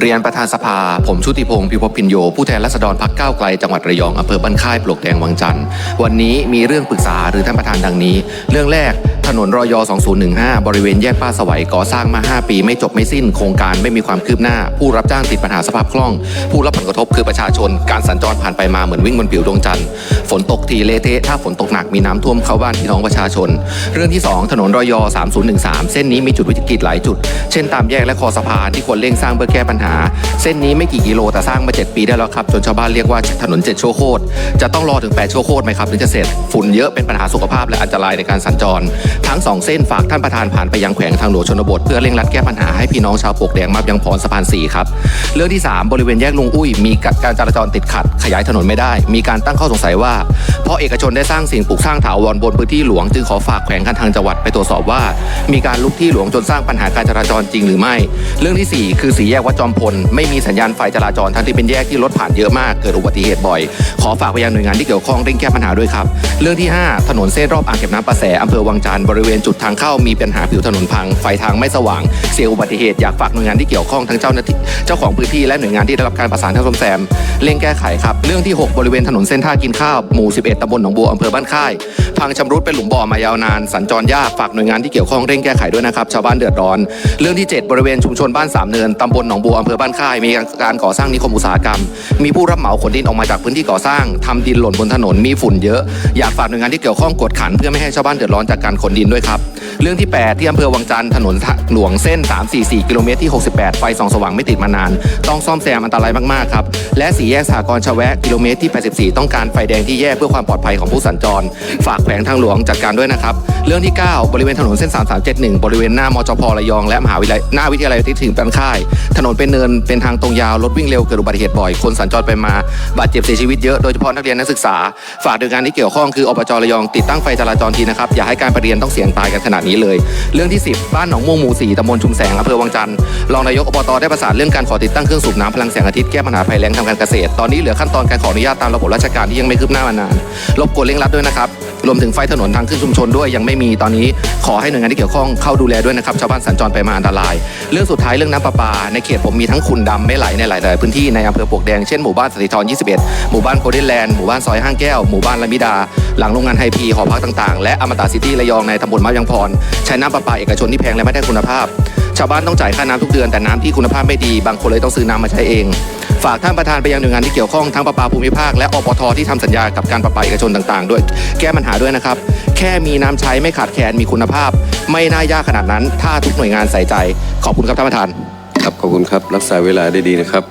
เรียนประธานสภา ผมชุติพงศ์พิพพินโย ผู้แทนรัษฎรพักก้าวไกลจังหวัดระยองอำเภอบ้านค่ายปลวกแดงวังจันทร์วันนี้มีเรื่องปรึกษาหรือท่านประธานดังนี้ เรื่องแรก ถนนรอย2015 บริเวณแยกป้าสวัยก่อสร้างมา 5 ปีไม่จบไม่สิ้น โครงการไม่มีความคืบหน้า ผู้รับจ้างติดปัญหาสภาพคล่อง ผู้รับผลกระทบคือประชาชน การสัญจรผ่านไปมาเหมือนวิ่งบนผิวดวงจันทร์ ฝนตกทีเละเทะถ้าฝนตกหนักมีน้ำท่วมเข้าบ้านพี่น้องประชาชน เรื่องที่ 2 ถนนรอย3013 เส้นนี้มีจุดวิกฤตหลายจุด เช่นตามแยกและคอสะพานที่ควรเร่งสร้างเพื่อแก้ปัญหา เส้นนี้ไม่กี่กิโลแต่สร้างมา 7 ปีได้แล้วครับจนชาวบ้านเรียกว่าถนน7ชั่วโคตรจะต้องรอถึง8ชั่วโคตรไหมครับถึงจะเสร็จฝุ่นเยอะเป็นปัญหาสุขภาพและอันตรายในการสัญจรทั้ง 2 เส้นฝากท่านประธานผ่านไปยังแขวงทางหลวงชนบท เพื่อเร่งรัดแก้ปัญหาให้พี่น้องชาวปกแดงมาบยังพรสะพาน4ครับเรื่องที่ 3 บริเวณแยกลุงอุ้ย มีการจราจรติดขัด ขยายถนนไม่ได้ มีการตั้งข้อสงสัยว่า เพราะเอกชนได้สร้างสิ่งปลูกสร้างถาวรบนพื้นที่หลวงจึงขอฝากแขวงการทางจังหวัดไปตรวจสอบว่า มีการลุกที่หลวงจนสร้างปัญหาการจราจรจริงหรือไม่ เรื่องทีสี่4 คือสีแยกวัดจอมพลไม่มีสัญญาณไฟจราจรทั้งที่เป็นแยกที่รถผ่านเยอะมากเกิดอุบัติเหตุบ่อย ขอฝากไปยังหน่วยงานที่เกี่ยวข้องเร่งแก้ปัญหาด้วยครับ เรื่องที่ 5 ถนนเส้นรอบอ่างเก็บน้ำประแสอำเภอวังจันทร์บริเวณจุดทางเข้ามีปัญหาผิวถนนพัง ไฟทางไม่สว่าง เสี่ยงอุบัติเหตุ อยากฝากหน่วยงานที่เกี่ยวข้องทั้งเจ้าหน้าที่เจ้าของพื้นที่และหน่วยงานที่ได้รับการประสานทางสมแซมเร่งแก้ไขครับ เรื่องที่ 6 บริเวณถนนเส้นท่ากินข้าว หมู่ 11ตำบลหนองบัวอำเภอบ้านค่าย พังชำรุดเป็นหลุมบ่อมายาวนาน สัญจรยาก ฝากหน่วยงานที่เกี่ยวข้องเร่งแก้ไขด้วยนะครับ ชาวบ้านเดือดร้อน เรื่องที่ 7 บริเวณชุมชนบ้านสามเนินตำบลหนองบัวอำเภอบ้านค่าย มีการก่อสร้างนิคมอุตสาหกรรม มีผู้รับเหมาขนดินออกมาจากพื้นที่ก่อสร้างทำดินหล่นบนถนน มีฝุ่นเยอะ อยากฝากหน่วยงานที่เกี่ยวข้องกวดขันเพื่อไม่ให้ชาวบ้านเดือดร้อนจากการขนดินด้วยครับ เรื่องที่ 8 ที่อำเภอวังจันทร์ถนนหลวงเส้น 344 กิโลเมตรที่ 68 ไฟส่องสว่างไม่ติดมานาน ต้องซ่อมแซมอันตรายมาก ๆ ครับ และสี่แยกสหกรชแวะกิโลเมตรที่ 84 ต้องการไฟแดงที่แยกเพื่อความปลอดภัยของผู้สัญจร ฝากแขวงทางหลวงจัดการด้วยนะครับ เรื่องที่ 9 บริเวณถนนเส้น 3371 บริเวณหน้ามจพระยอง และมหาวิทยาลัยหน้าวิทยาลัยที่ถึงปันค่าย ถนนเป็นเนินเป็นทางตรงยาวรถวิ่งเร็วเกิดอุบัติเหตุบ่อยคนสัญจรไปมาบาดเจ็บเสียชีวิตเยอะโดยเฉพาะนักเรียนนักศึกษา ฝากหน่วยงานที่เกี่ยวข้องคืออบจระยองติดตั้งไฟจราจรทีนะครับอย่าให้การไปเรียนต้องเสี่ยงตายกันขนาดนี้เลย เรื่องที่ 10 บ้านหนองม่วงหมู่4ตำบลชุมแสงอำเภอวังจันทร์รองนายกอบตได้ประสานเรื่องการขอติดตั้งเครื่องสูบน้ำพลังแสงอาทิตย์แก้ปัญหาภัยแล้งทางการเกษตรตอนนี้เหลือขั้นตอนการขออนุญาตตามระบบราชการที่ยังไม่คืบหน้ามานานรบกวนเร่งรัดด้วยนะครับ รวมถึงไฟถนนทางขึ้นชุมชนด้วยยังไม่มีตอนนี้ขอให้หน่วยงานที่เกี่ยวข้องเข้าดูแลด้วยนะครับชาวบ้านสัญจรไปมาอันตราย เรื่องสุดท้ายเรื่องน้ำประปา ในเขตผมมีทั้งขุนดำไม่ไหลในหลายๆพื้นที่ในอำเภอปลวกแดงเช่นหมู่บ้านสติธร21 หมู่บ้านโคเดนแลนด์หมู่บ้านซอยห้างแก้วหมู่บ้านลามิดา หลังโรงงานไฮพีหอพักต่างๆ และอมตะซิตี้ระยองในตำบลมายังพรใช้น้ำประปาเอกชนที่แพงและไม่ได้คุณภาพ ชาวบ้านต้องจ่ายค่าน้ำทุกเดือนแต่น้ำที่คุณภาพไม่ดี บางคนเลยต้องซื้อน้ำมาใช้เอง ฝากท่านประธานไปยังหน่วยงานที่เกี่ยวข้องทั้งประปาภูมิภาคและอปทที่ทำสัญญากับการประปาเอกชนต่างๆ ด้วย แก้ปัญหาด้วยนะครับ แค่มีน้ำใช้ไม่ขาดแคลนมีคุณภาพ ไม่น่ายากขนาดนั้น ถ้าทุกหน่วยงานใส่ใจ ขอบคุณครับท่านประธาน ครับขอบคุณครับรักษาเวลาได้ดีนะครับ